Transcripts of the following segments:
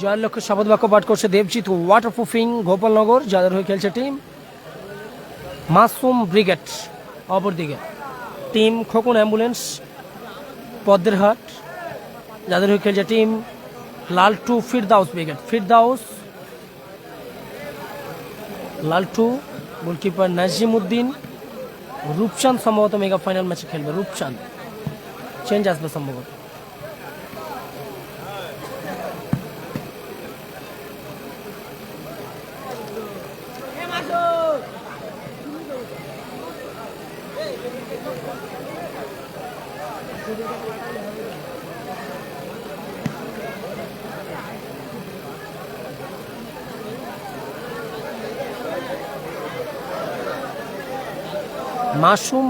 জয়ের লক্ষ্যে শপথ বাক্য পাঠ করছে দেবজিৎ ওয়াটার প্রুফিং গোপালনগর, যাদের হয়ে খেলছে টিম মাসুম ব্রিগেড, অপরদিকে। টিম খোকন অ্যাম্বুলেন্স পদ্মেরহাট যাদের হয়ে খেলছে team Laltu Firdaus brigade. Firdaus, Laltu goalkeeper Nazim Uddin সম্ভবত মেগা ফাইনাল ম্যাচে খেলবে, রূপচাঁদ। চেঞ্জ আসবে সম্ভবত। মাশরুম,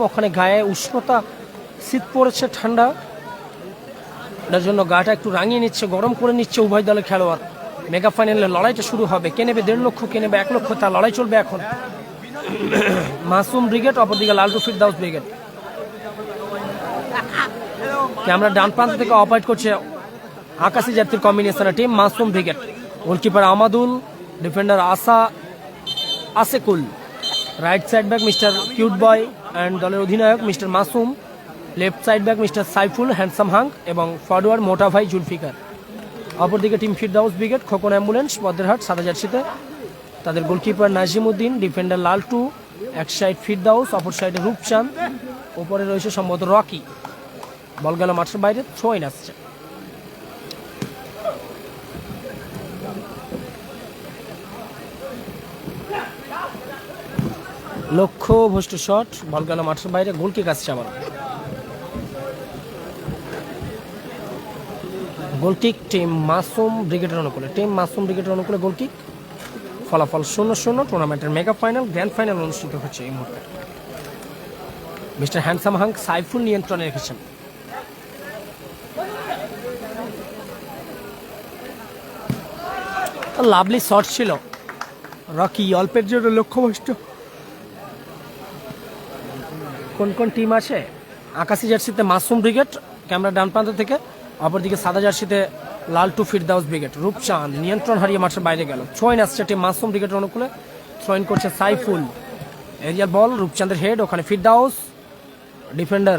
ওখানে গায়ে উষ্ণতা, শীত পড়েছে, ঠান্ডা। এটার জন্য গাটা একটু রাঙিয়ে নিচ্ছে, গরম করে নিচ্ছে উভয় দলের খেলোয়াড়। মেগা ফাইনালের লড়াইটা শুরু হবে। কে নেবে দেড় লক্ষ, কে নেবে এক লক্ষ তার লড়াই চলবে এখন। মাসুম ব্রিগেড, অপরদিকে লালটু ফিরদাউস ব্রিগেড। ক্যামেরা ডান প্রান্ত থেকে অপারেট করছে আকাশি জাতির কম্বিনেশনের team, Masum brigade. Goalkeeper Amadul, defender আসা Asekul right side back mister cute boy and দলের অধিনায়ক mister Masum. Left side back mister Saiful, handsome hunk এবং ফরওয়ার্ড মোটা ভাই জুলফিকার। অপরদিকে team Firdaus brigade, Khokon ambulance, Badrahat, সাদা জার্সিতে। তাদের গোলকিপার নাজিম উদ্দিন, ডিফেন্ডার লালটু, এক সাইড ফিরদাউস অপর সাইডে রূপচাঁদ। ওপরে রয়েছে সম্ভবত রকি। বল গেল মাঠের বাইরে থ্রোইন আসছে লক্ষ্য, ভষ্ট শট, বল গেল মাঠের বাইরে, গোল কিক আসছে আবার গোল কিক টিম মাসুম ব্রিগেডের অনুকূলে টিম মাসুম ব্রিগেডের অনুকূলে গোল কিক। ফলাফল শূন্য শূন্য, টুর্নামেন্টের মেগা ফাইনাল, গ্র্যান্ড ফাইনাল অনুষ্ঠিত হচ্ছে এই মুহূর্তে। মিস্টার হ্যান্ডসাম হাঙ্ক সাইফুল নিয়ন্ত্রণে রেখেছেন। লাভলি শট ছিল। রকি অল্পের জন্য লক্ষ্যভ্রষ্ট। কোন কোন টিম আছে আকাশি জার্সিতে মাসুম ব্রিগেড, ক্যামেরা ডান প্রান্ত থেকে, অপরদিকে সাদা জার্সিতে লাল লালটু ফিরদাউস ব্রিগেড, রূপচাঁদ, নিয়ন্ত্রণ হারিয়ে মাঠের বাইরে গেল। থ্রোইন আসছে টিম মাসুম ব্রিগেডের অনুকূলে থ্রোইন করছে সাইফুল। এরিয়াল বল রূপচাঁদের হেড ওখানে Firdaus defender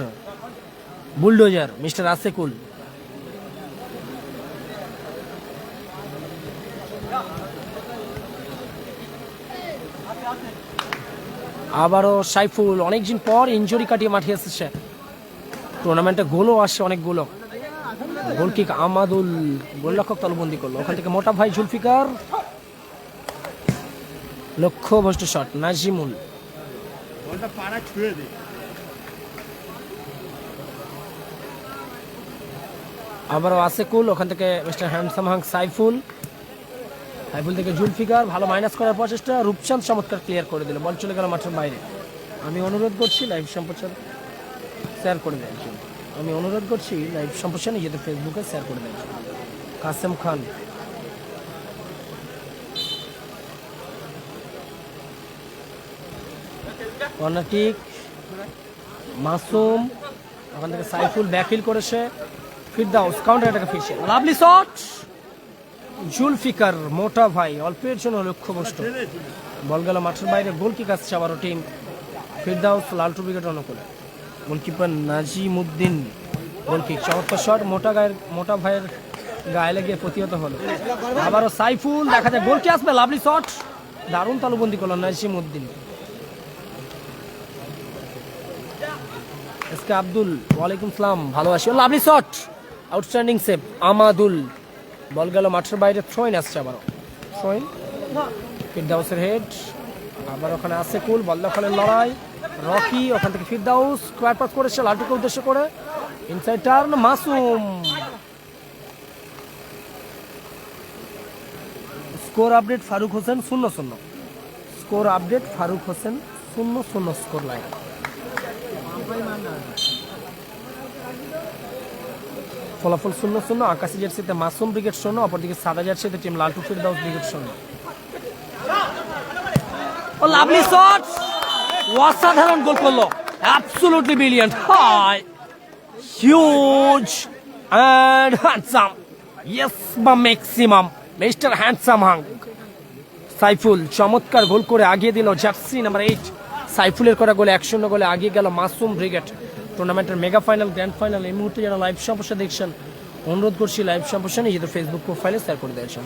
bulldozer mister Asekul আবারও সাইফুল অনেকদিন পর ইঞ্জুরি কাটিয়ে মাঠে এসেছে টুর্নামেন্টে গোলও আসছে অনেকগুলো গোল কিক আমাদুল গোলরক্ষক তলবন্দি করল। ওখান থেকে মোটা ভাই জুলফিকার। লক্ষ্য ভষ্ট শট নাজিমুল। বলটা পাড়া ছুঁয়ে দে। আবারও আসেকুল ওখান থেকে mister handsome hunk Saiful. Saiful থেকে জুলফিকার ভালো মাইনাস করার প্রচেষ্টা, রূপচাঁদ চমৎকার ক্লিয়ার করে দিল। বল চলে গেল মাঠের বাইরে। আমি অনুরোধ করছি লাইভ সম্প্রচার শেয়ার করে জন্য। আমি অনুরোধ করছি লাইভ সম্প্রচার নিজেদের ফেসবুকে শেয়ার করে জন্য। কাসেম খান। কর্নার কিক মাসুম, ওখান থেকে সাইফুল ব্যাকহিল করেছে। ফিরদাউস কাউন্টার অ্যাটাকে ফিরছে লাভলি শট জুলফিকার মোটা ভাই, অল্পের জন্য লক্ষ্যভ্রষ্ট। বল গেল মাঠের বাইরে গোল কিক আসছে আবারও টিম। ফিরদাউস লালটু উইকেট অনুকূলে। গোলকিপার নাজিমুদ্দিন গোল কিক চমৎকার শট, মোটা গায়ের, মোটা ভাইয়ের গায়ে লেগে প্রতিহত হলো। আবারও সাইফুল, দেখা যায় গোল কি আসবে, লাভলি শট। দারুণ তালুবন্দি করল নাজিমুদ্দিন। এসকে আব্দুল, ওয়ালাইকুম সালাম, ভালো আছি। Lovely shot, outstanding save, Amadul. Ball গেল মাঠের বাইরে থ্রোইন আসছে আবারও। থ্রোইন ফিরদাউসের হেড আবার ওখানে আছে কুল, বল দখলের লড়াই। রকি ওখান থেকে ফিরদাউস স্কোয়ার পাস করেছে, লালটুকে উদ্দেশ্য করে। Inside turn Masum. Score update Faruk Hossain শূন্য শূন্য। স্কোর আপডেট ফারুক হোসেন শূন্য শূন্য স্কোর লাইন ফলাফল শূন্য শূন্য, আকাশি জার্সিতে মাসুম ব্রিগেড শূন্য, অপরদিকে সাদা জার্সিতে টিম লালটু ফিরদাউস ব্রিগেড শূন্য। Oh lovely shot! অসাধারণ গোল করল। Absolutely brilliant high huge and handsome yes বা maximum mister handsome hunk Saiful, চমৎকার গোল করে আগিয়ে দিল জার্সি নাম্বার এইট সাইফুলের করা গোলে এক শূন্য গোলে আগিয়ে গেল মাসুম ব্রিগেড। টুর্নামেন্টের মেগা ফাইনাল গ্র্যান্ড ফাইনাল এই মুহূর্তে যারা লাইভ সম্প্রসার দেখছেন, অনুরোধ করছি লাইভ সম্প্রসার নিজেদের ফেসবুক প্রোফাইলে শেয়ার করে দিয়েছেন।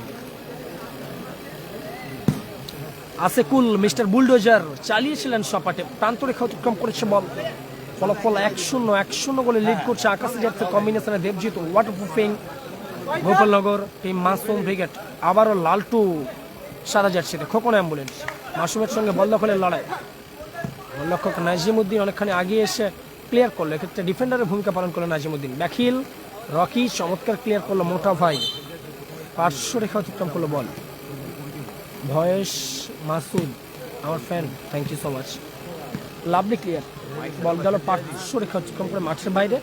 আসেকুল মিস্টার বুলডোজার চালিয়েছিলেন সপাটে প্রান্তরেখা অতিক্রম করেছে বল। ফলাফল এক শূন্য এক শূন্য গোলে লিড করছে আকাশে যাচ্ছে কম্বিনেশনে Debjit waterproofing Gopalnagar team Masum brigade, আবারও লালটু সারা জার্সিতে, খোকন অ্যাম্বুলেন্স মাসুমের সঙ্গে বল দখলের লড়াই। গোলরক্ষক নাজিমুদ্দিন অনেকখানি আগিয়ে এসে ক্লিয়ার করল। এক্ষেত্রে ডিফেন্ডারের ভূমিকা পালন করল নাজিমুদ্দিন। ব্যাখিল রকি চমৎকার ক্লিয়ার করল মোটা ভাই। পার্শ্ব রেখা অতিক্রম করল বল। ভয়েস মাসুদ, আমার fan thank you so much lovely clear ball গেল পার্শ্ব রেখা অতিক্রম করে মাঠের বাইরে।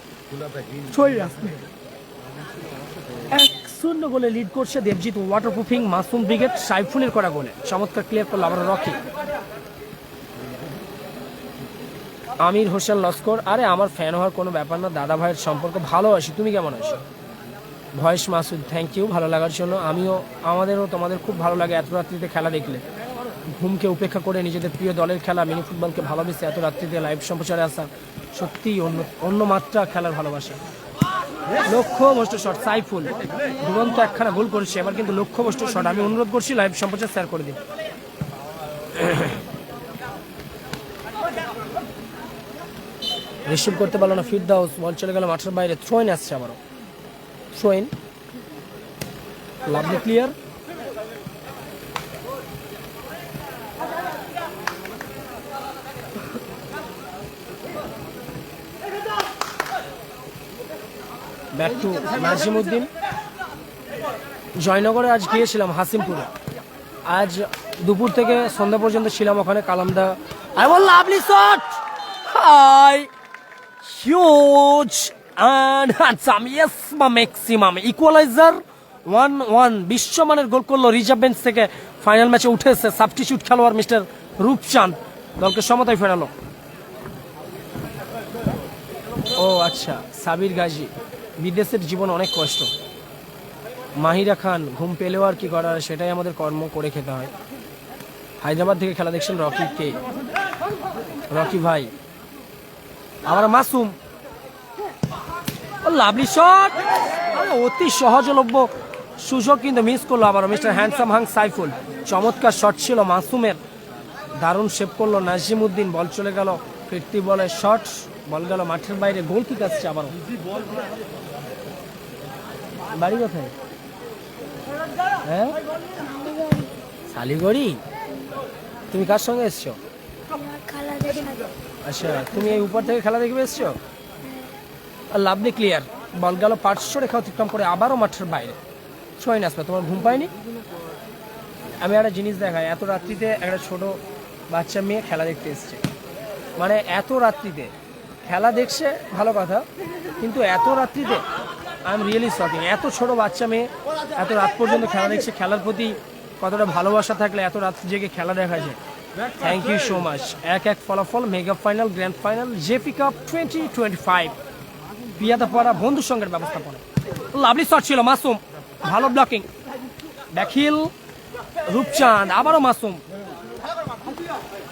এক শূন্য গোলে লিড করছে দেবজিৎ। ওয়াটারপ্রুফিং মাসুম ব্রিগেড সাইফুলের করা গোলে। চমৎকার ক্লিয়ার করল আবার রকি। আমির হোসেন লস্কর, আরে আমার ফ্যান হওয়ার কোনো ব্যাপার না, দাদা ভাইয়ের সম্পর্ক ভালো আছি, তুমি কেমন আছো? ভয়েস মাসুদ থ্যাংক ইউ ভালো লাগার জন্য। আমিও, আমাদেরও তোমাদের খুব ভালো লাগে, এত রাত্রিতে খেলা দেখলে। ঘুমকে উপেক্ষা করে নিজেদের প্রিয় দলের খেলা, মিনি ফুটবলকে ভালোবেসে এত রাত্রিতে লাইভ সম্প্রচারে আসা সত্যিই অন্য অন্য মাত্রা খেলার ভালোবাসা। লক্ষ্য বস্তু শট সাইফুল। দুরন্ত একখানা গোল করেছে, এবার কিন্তু লক্ষ্য বস্তু শট আমি অনুরোধ করছি লাইভ সম্প্রচার শেয়ার করে দিন। রিসিভ করতে পারল না, ফিট দাউস বল চলে গেল মাঠের বাইরে। থ্রোইন আসছে আবারও। Throw in. Lovely clear. Back to Nazimuddin. জয়নগরে আজ গিয়েছিলাম হাসিমপুরে। আজ দুপুর থেকে সন্ধ্যা পর্যন্ত ছিলাম ওখানে, কালামদা। আই ওয়াল lovely shot! High! Huge and handsome yes বা ম্যাক্সিমাম ইকুয়ালাইজার ওয়ান ওয়ান বিশ্বমানের গোল করল রিজার্ভ বেঞ্চ থেকে ফাইনাল ম্যাচে উঠেছে সাবস্টিটিউট খেলোয়াড় মিস্টার রূপচাঁদ। দলকে সমতায় ফেরালো। ও আচ্ছা সাবির গাজী, বিদেশের জীবন অনেক কষ্ট। মাহিরা খান, ঘুম পেলেও আর কি করার, সেটাই আমাদের কর্ম করে খেতে হয়। হায়দ্রাবাদ থেকে খেলা দেখছেন রকি কে? রকি ভাই আবার মাসুম। লাভলি শট অতি সহজলভ্য। সুযোগ কিন্তু মিস করল আবার মিস্টার হ্যান্ডসাম হাং সাইফুল চমৎকার শট ছিল মাসুমের। দারুণ সেভ করল নাজিমুদ্দিন বল চলে গেল। ফিরতি বলে শট বল গেল মাঠের বাইরে। গোল কিক আসছে আবারও। বাড়ি কোথায়? হ্যাঁ? শালিগড়ি? তুমি কার সঙ্গে এসছো? আচ্ছা তুমি এই উপর থেকে খেলা দেখবে, এসছো? লাভলি ক্লিয়ার বল গেল পার্শ্ব রেখা অতিক্রম করে আবারও মাঠের বাইরে। ছয় আসবে তোমার ঘুম পায়নি? আমি একটা জিনিস দেখাই, এত রাত্রিতে একটা ছোট বাচ্চা মেয়ে খেলা দেখতে এসছে। মানে এত রাত্রিতে, খেলা দেখছে, ভালো কথা, কিন্তু এত রাত্রিতে আই এম রিয়েলি শকিং এত ছোট বাচ্চা মেয়ে, এত রাত পর্যন্ত খেলা দেখছে, খেলার প্রতি কতটা ভালোবাসা থাকলে এত রাত জেগে খেলা দেখা যায়। থ্যাংক ইউ সো মাচ এক এক ফলাফল mega final grand final JP cup twenty twenty five পিয়াদা পড়া বন্ধুর সঙ্গের ব্যবস্থাপনা। লাভলি শট ছিল মাসুম। ভালো ব্লকিং ব্যাখিল রূপচাঁদ, আবারও মাসুম।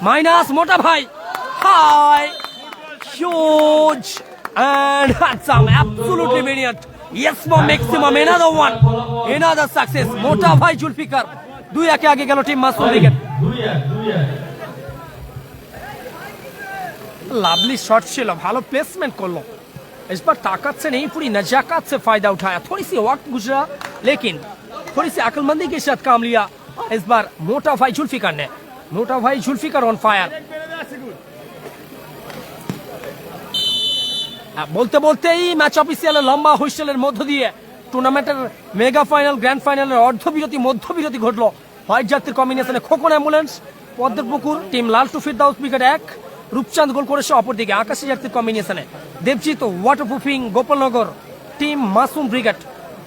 মাইনাস মোটা ভাই। Hi. Huge and handsome, absolutely brilliant yes for maximum, another one another success মোটা ভাই জুলফিকার। দুই একে আগে গেল team Masum wicket लाभली शॉट ছিল ভালো प्लेसमेंट করলো इस बार ताकत से नहीं पूरी नजाकत से फायदा उठाया थोड़ी सी वक्त गुजरा लेकिन थोड़ी सी अक्लमंदी के साथ काम लिया इस बार मोटा भाई जुल्फिकार ने मोटा भाई जुल्फिकार ऑन फायर বলতে বলতেই ম্যাচ অফিসিয়ালে লম্বা হুইসেলের মধ্য দিয়ে টুর্নামেন্টের মেগা ফাইনাল গ্র্যান্ড ফাইনালের অর্ধবিরতি মধ্যবিরতি ঘটলো হোয়াইট জাতির কম্বিনেশনে খোকন অ্যাম্বুলেন্স পদ্মের পুকুর team Laltu Firdaus wicket এক, রূপচাঁদ গোল করেছে অপরদিকে আকাশি জাতির কম্বিনেশনে Debjit water proofing Gopalnagar team Masum brigade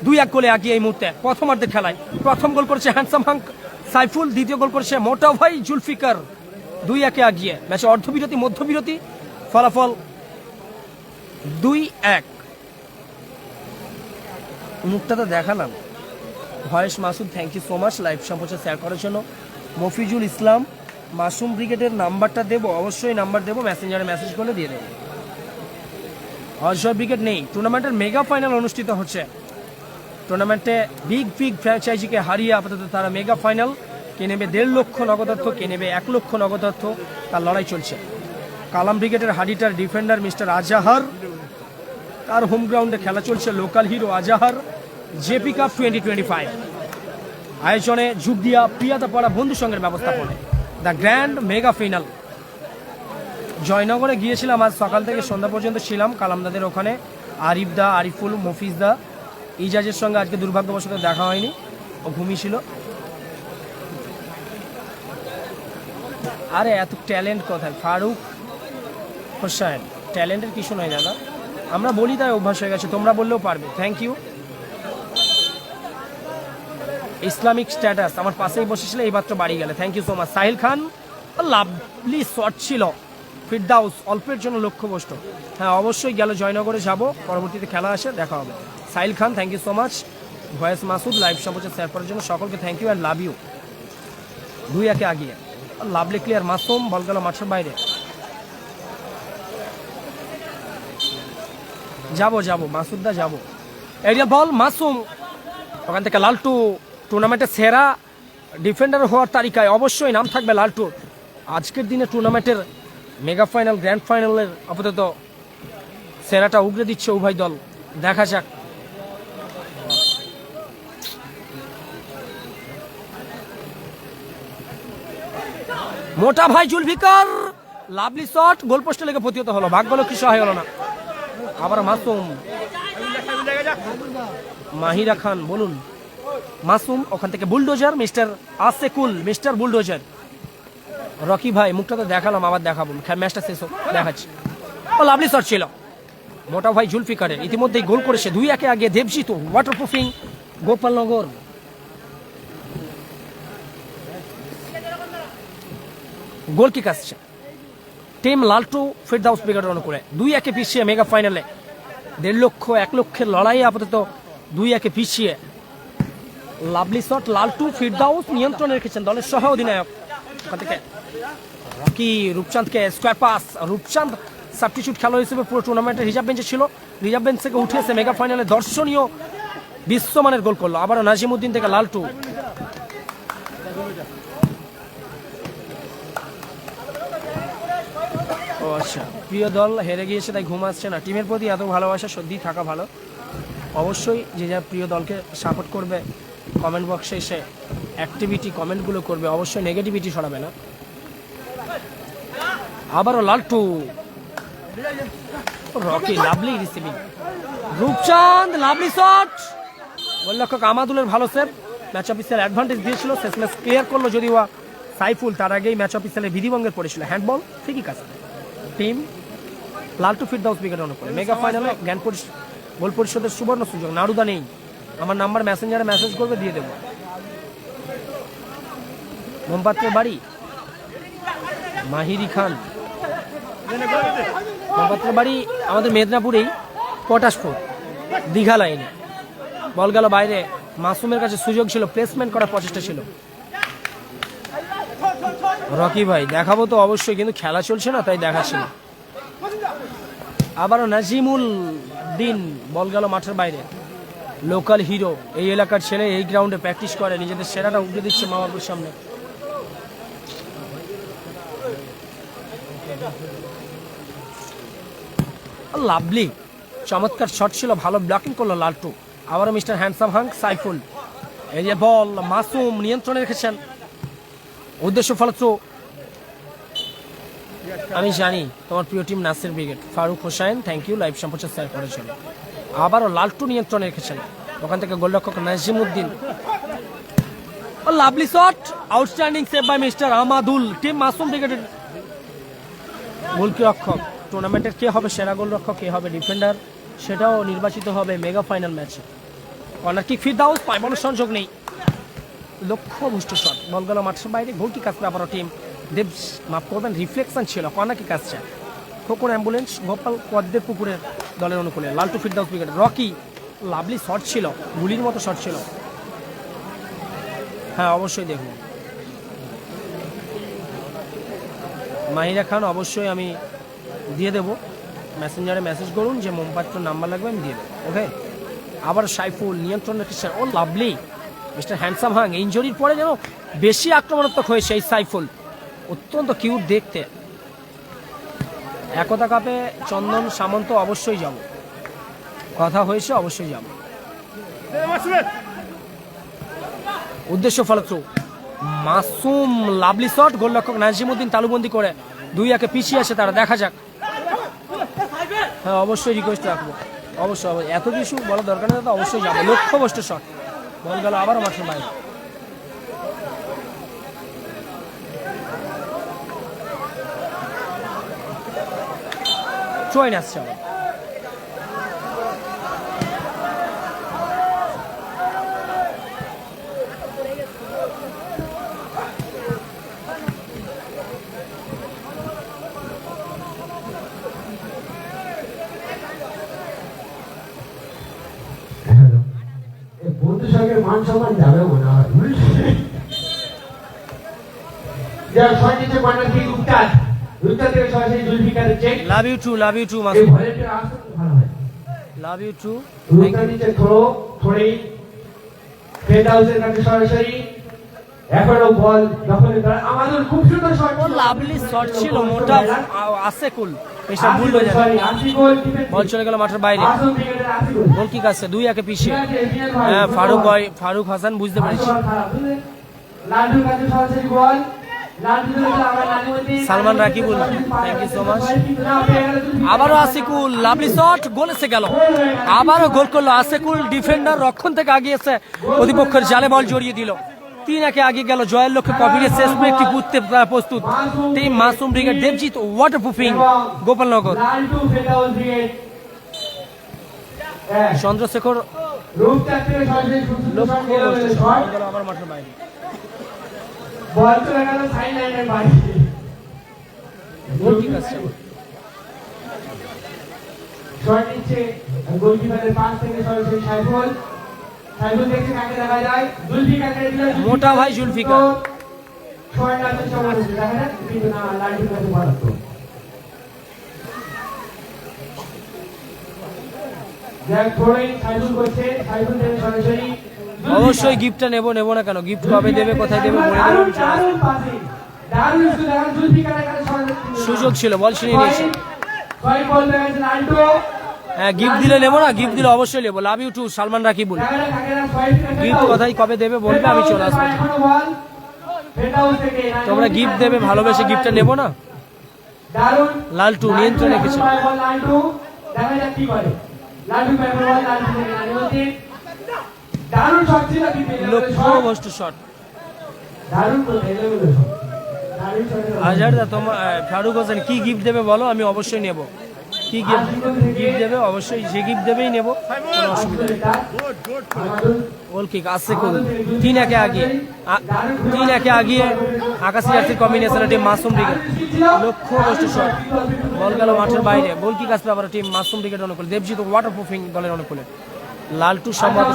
দুই এক গোলে আগিয়ে এই মুহূর্তে প্রথমার্ধের খেলায়। প্রথম গোল করেছে হ্যান্ডসাম হাঙ্ক সাইফুল, দ্বিতীয় গোল করেছে মোটা ভাই জুলফিকার দুই একে আগিয়ে। ম্যাচে অর্ধবিরতি, মধ্যবিরতি, ফলাফল দুই এক। মুখটা তো দেখালাম। Voice Masud thank you so much live সম্প্রচার শেয়ার করার জন্য মফিজুল ইসলাম, মাসুম ব্রিগেডের নাম্বারটা দেবো, অবশ্যই নাম্বার দেবো মেসেঞ্জারে মেসেজ করলে দিয়ে দেবো। অজয় ব্রিগেড নেই, টুর্নামেন্টের মেগা ফাইনাল অনুষ্ঠিত হচ্ছে। টুর্নামেন্টে বিগ বিগ ফ্র্যাঞ্চাইজিকে হারিয়ে আপাতত তারা মেগা ফাইনাল কে নেবে দেড় লক্ষ নগদার্থ, কে নেবে এক লক্ষ নগদার্থ, তার লড়াই চলছে। কালাম ব্রিগেডের হাডিটার ডিফেন্ডার মিস্টার আজাহার, তার হোম গ্রাউন্ডে খেলা চলছে local hero Azhar. JP cup twenty twenty five আয়োজনে যোগ দিয়া প্রিয়াতাপাড়া বন্ধু সঙ্গের ব্যবস্থাপনায় দ্য গ্র্যান্ড মেগা ফাইনাল জয়নগরে গিয়েছিলাম আজ সকাল থেকে সন্ধ্যা পর্যন্ত ছিলাম কালামদাদের ওখানে। আরিফ দা, আরিফুল, মফিজ দা, ইজাজের সঙ্গে আজকে দুর্ভাগ্যবশত দেখা হয়নি, ও ঘুমিয়েছিল আরে, এত ট্যালেন্ট কোথায়? ফারুক হোসাইন ট্যালেন্টের কিছু নয় দাদা। আমরা বলি তাই অভ্যাস হয়ে গেছে, তোমরা বললেও পারবে। থ্যাংক ইউ ইসলামিক স্ট্যাটাস, আমার পাশেই বসেছিল এইমাত্র বাড়ি গেলে। Thank you so much Sahil Khan lovely shot ছিল। ফিরদাউস অল্পের জন্য লক্ষ্যবস্তু হ্যাঁ অবশ্যই গেল জয়নগরে যাব, পরবর্তীতে খেলা আসে, দেখা হবে। Sahil Khan thank you so much voice Masud live সম্প্রচার শেয়ার করার জন্য সকলকে thank you and love you দুই একে আগিয়ে। লাভলি ক্লিয়ার মাসুম বল গেল মাঠের বাইরে। যাব যাব, মাসুদদা যাব। Area ball Masum. ওখান থেকে লালটু। টুর্নামেন্টের সেরা ডিফেন্ডার হওয়ার তালিকায় অবশ্যই নাম থাকবে লালটুর আজকের দিনে টুর্নামেন্টের মেগা ফাইনাল গ্র্যান্ড ফাইনালের আপাতত সেরাটা উগরে দিচ্ছে উভয় দল। দেখা যাক। মোটা ভাই জুলফিকার লাভলি শট গোল পোস্টে লেগে প্রতিহত হলো। ভাগ্যলক্ষ্মী সহায় হলো না। আবার মাসুম। মাহিরা খান, বলুন। মাসুম, ওখান থেকে bulldozer, mister Asekul mister bulldozer. Rocky ভাই, মুখটা তো দেখালাম, আবার দেখাবো। ম্যাচটা শেষ হোক, দেখাচ্ছি। ও লাভলি শট ছিল। মোটা ভাই জুলফিকারের ইতিমধ্যেই গোল করেছে, দুই একে আগে Debjit waterproofing Gopalnagar. Goal kick আসছে। টিম লালটু, ফিরদাউস ব্রিগেডের অনুকূলে। দুই একে পিছিয়ে মেগা ফাইনালে। দেড় লক্ষ, এক লক্ষের লড়াই আপাতত দুই একে পিছিয়ে। লাভলি শট, লালটু, ফিরদাউস নিয়ন্ত্রণে রেখেছেন দলের সহ অধিনায়ক। ওখান থেকে রকি রূপচাঁদকে স্কোয়ার পাস রূপচাঁদ সাবস্টিটিউট খেলোয়াড় হিসেবে পুরো টুর্নামেন্টের রিজার্ভ বেঞ্চে ছিল। রিজার্ভ বেঞ্চ থেকে উঠে এসে মেগা ফাইনালে দর্শনীয় বিশ্বমানের গোল করল। আবারও নাজিমুদ্দিন থেকে লালটু। ও আচ্ছা প্রিয় দল, হেরে গিয়েছে তাই ঘুম আসছে না। টিমের প্রতি এত ভালোবাসা, সত্যিই থাকা ভালো। অবশ্যই যে যার প্রিয় দলকে সাপোর্ট করবে। কমেন্ট বক্সে এসে অ্যাক্টিভিটি কমেন্টগুলো করবে। অবশ্যই নেগেটিভিটি সরাবে না। আবারও Laltu. Rocky lovely receiving Rupchand lovely shot গোলরক্ষক আমাদুলের ভালো সেভ ম্যাচ অফিসিয়াল অ্যাডভান্টেজ দিয়েছিল। শেষ ম্যাচ ক্লিয়ার করল যদিও সাইফুল, তার আগেই ম্যাচ অফিসিয়ালের বিধিভঙ্গের পড়েছিল। হ্যান্ডবল ঠিকই কাজ টিম লালটু ফিরদাউস উইকেট অনুকূলে মেগা ফাইনালে জ্ঞান পরিষ- গোল পরিষদের সুবর্ণ সুযোগ। নারুদা নেই। আমার নাম্বার মেসেঞ্জারে মেসেজ করবে, দিয়ে দেবো। মোমপাত্রের বাড়ি? মাহিরি খান। মোমপাত্রের বাড়ি আমাদের মেদিনীপুরেই, পটাশপুর, দীঘা লাইনে বল গেল বাইরে, মাসুমের কাছে সুযোগ ছিল প্লেসমেন্ট করার প্রচেষ্টা ছিল। রকি ভাই, দেখাবো তো অবশ্যই, কিন্তু খেলা চলছে না, তাই দেখাচ্ছি না। আবারও নাজিমুল দিন, বল গেল মাঠের বাইরে। লোকাল হিরো এই এলাকার ছেলে এই গ্রাউন্ডে প্র্যাকটিস করে, নিজেদের সেরাটা উঠে দিচ্ছে মা বাবুর সামনে। লাভলি চমৎকার শট ছিল, ভালো ব্লকিং করল লালটু। আবারও মিস্টার হ্যান্ডসাম হাঙ্ক সাইফুল। এই যে বল, মাসুম নিয়ন্ত্রণে রেখেছেন। উদ্দেশ্য ফলত্র আমি জানি তোমার প্রিয় team Nasir brigade Faruk Hossain thank you live সম্প্রচার করার জন্য আবারও লালটু নিয়ন্ত্রণে রেখেছেন। ওখান থেকে গোলরক্ষক Nazimuddin. Oh lovely shot outstanding save by mister Amadul team Masum ব্রিগেডের গোলরক্ষক। টুর্নামেন্টের কে হবে সেরা গোলরক্ষক, কে হবে ডিফেন্ডার সেটাও নির্বাচিত হবে মেগা ফাইনাল ম্যাচে কর্নার কিক ফিরদাউস পায় বলের সংযোগ নেই। লক্ষ্যভুষ্ট শট বল গেল মাঠের বাইরে গোল কিক আসবে আবারও টিম দেব, মাফ করবেন রিফ্লেকশন ছিল কর্নার কিক আসছে। খোকন অ্যাম্বুলেন্স গোপাল পদ্মের পুকুরের দলের অনুকূলে। Laltu Firdaus wicket Rocky, lovely shot ছিল, গুলির মতো শট ছিল। হ্যাঁ অবশ্যই দেখব মাহিরা খান, অবশ্যই আমি দিয়ে দেবো। মেসেঞ্জারে মেসেজ করুন, যে মোমপাত্র নাম্বার লাগবে, আমি দিয়ে দেবো। ওকে আবার সাইফুল, নিয়ন্ত্রণ রেখেছেন ও লাভলি, মিস্টার হ্যান্ডসাম হাং ইঞ্জুরির পরে যেন বেশি আক্রমণাত্মক হয়েছে এই সাইফুল। অত্যন্ত কিউট দেখতে। একতা কাপে চন্দন সামন্ত অবশ্যই যাব। কথা হয়েছে অবশ্যই যাব। উদ্দেশ্য ফলত্রু মাসুম লাভলি শট, গোলরক্ষক নাজিমুদ্দিন তালুবন্দি করে দুই একে পিছিয়ে আসে তারা। দেখা যাক। হ্যাঁ অবশ্যই রিকোয়েস্ট রাখব। অবশ্যই। এত কিছু বলার দরকার নেই তো অবশ্যই যাব। লক্ষ্যবস্তু শট বল গেল আবারও মাঠের বাইরে। ট্রয়েন আসছে আবার হ্যালো এই বন্ধু সঙ্গে মান সম্মান যাবে মনে হয়। যা ছয় নিচে কর্নার কি উত্তাদ জুলফিকারের check love you too love you too এই ভালো হয়। লাভ ইউ টু উত্তাদ নিচে থ্রো থ্রোই ফেড হাউসের কাছে সরাসরি। এখনও বল দখলে করা। আমাদের খুব সুন্দর শট লাভলি শট ছিল মোটা আছে কুল ভুল হয়ে যাবে। বল চলে গেল মাঠের বাইরে। গোল কিক আছে দুই একে পিছিয়ে। হ্যাঁ ফারুক ফারুক হাসান বুঝতে পেরেছি। লাড্ডুর কাছে সরাসরি বল। সালমান রাকিবুল, না পেয়ে গেল জুলফিকার। আবারও আসিকুল লাভলি শট গোল এসে গেল। আবারও গোল করল আসিকুল ডিফেন্ডার রক্ষণ থেকে আগিয়েছে। প্রতিপক্ষের জালে বল জড়িয়ে দিল। তিন একে আগে গেল জয়ের লক্ষ্যে কবিরের শেষ একটি বুঝতে প্রস্তুত। Team Masum brigade Debjit water proofing Gopalnagar. Chandrashekhar লক্ষ্য আবার মাঠের বাইরে। বল চলে গেল সাইড লাইনের বাইরে। গোল কিক আসছে শট নিচ্ছে গোলকিপারের পাশ থেকে সরাসরি সাইফুল। সাইফুল দেখছে কাকে দেখা যায় জুলফিকারকে দিল মোটা ভাই জুলফিকার। ছয় রানের সমান হচ্ছে, দেখা যাক কিন্তু না লাঠির কাছে পদার্থ যাক সাইফুল করছে। সাইফুল থেকে সরাসরি অবশ্যই গিফটটা নেব নেব না কেন? গিফট কবে দেবে কোথায় দেবে বলে দেবে? সুযোগ ছিল বল ছিনিয়ে নিয়েছে বল হ্যাঁ গিফট দিলে নেব না গিফট দিলে অবশ্যই নেব। লাভ ইউ টু সালমান রাখি ছয় গিফট কোথায় কবে দেবে বলবে আমি চলে আসব। বল। তোমরা গিফট দেবে ভালোবেসে গিফটটা নেব না? লালটু নিয়ন্ত্রণ রেখেছে। বল দেখা যাক কি করে। লালটু বল লালটু দারুণ শট ছিল লক্ষ্য বস্তু শট দারুণ তো এলোমেলো শট দারুণ শট হাজার দা তোমার ফারুক হোসেন কি গিফট দেবে বলো? আমি অবশ্যই নেব। কি গিফট গিফট দেবে? অবশ্যই যে গিফট দেবেই নেব। কোনো অসুবিধা নেই। গোল কিক আসছে কোন তিন একে আগিয়ে। আ- তিন একে আগিয়ে আকাশি জার্সির কম্বিনেশনে টিম মাসুম ব্রিগেড লক্ষ্য বস্তু শট বল গেল মাঠের বাইরে। গোল কিক আসবে আবার টিম মাসুম ব্রিগেড অনুকূলে। দেবজিৎ ওয়াটার প্রুফিং দলের অনুকূলে। লালটু সম্ভবত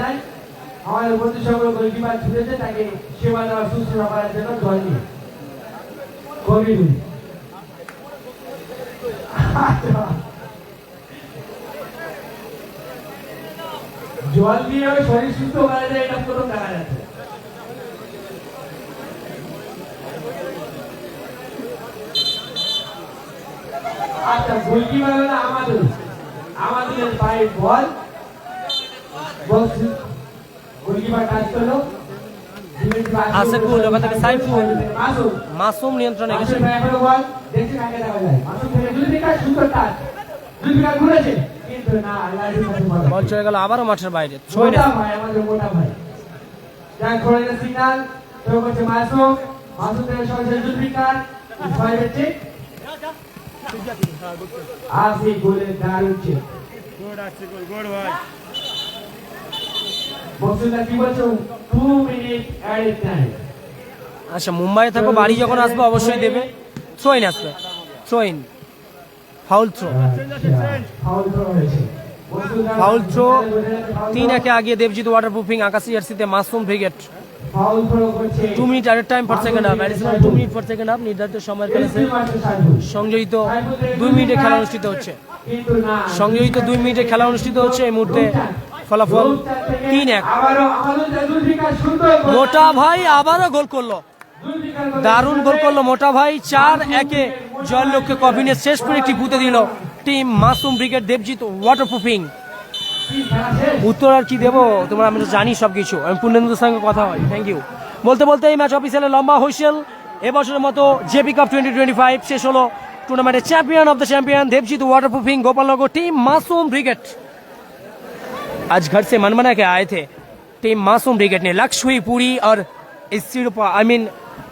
যায়। আমাদের বন্ধু সকল গোলকিপার ছুটেছে তাকে সেবা দেওয়া শুশ্রূষা করার জন্য জল নিয়ে। জল দিয়ে শরীর সুস্থ করা যায় এটা প্রথম দেখা যাচ্ছে আচ্ছা গোলকিপার হলো আমাদের আমাদের পায়ে বল। করল। ওখান থেকে সাইফুল। মাসুম। নিয়ন্ত্রণে গেছে। থেকে সুন্দর টাচ ঘুরেছে। না বল বল চলে গেল আবারও মাঠের বাইরে। ছয় সিগন্যাল তো করছে মাসুম জুলফিকার হচ্ছে আসি আসছে ভাই। টাইম আচ্ছা মুম্বাই থাকো বাড়ি যখন আসবে অবশ্যই দেবে। থ্রোইন আসবে throw in foul throw. Foul throw তিন একে আগে দেবজিৎ ওয়াটার প্রুফিং আকাশি জার্সিতে Masum brigade. Two minute at time for second half additional two minute for second half নির্ধারিত সময়ের খেলেছে সংযোজিত দুই মিনিটে খেলা অনুষ্ঠিত হচ্ছে। সংযোজিত দুই মিনিটে খেলা অনুষ্ঠিত হচ্ছে এই মুহূর্তে ফলাফল তিন এক। মোটা ভাই আবারও গোল করল। দারুণ গোল করল মোটা ভাই চার একে জয়ের লক্ষ্যে কবিনের শেষ মিনিটটি পুঁতে দিল team Masum brigade Debjit waterproofing কি খেলা শেষ? উত্তর আর কি দেবো তোমরা আমি তো জানি সব কিছু আমি পূর্ণেন্দুর সঙ্গে কথা হয় থ্যাংক ইউ বলতে বলতে এই ম্যাচ অফিসিয়ালে লম্বা হুইসেল এবছরের মতো JP cup twenty twenty five শেষ হলো টুর্নামেন্টের champion of the champion Debjit water proofing Gopalnagar team Masum brigade आज घर से मनमना के आए थे टीम मासूम ब्रिगेड ने लक्ष्य हुई पूरी और इस सिर पर आई मीन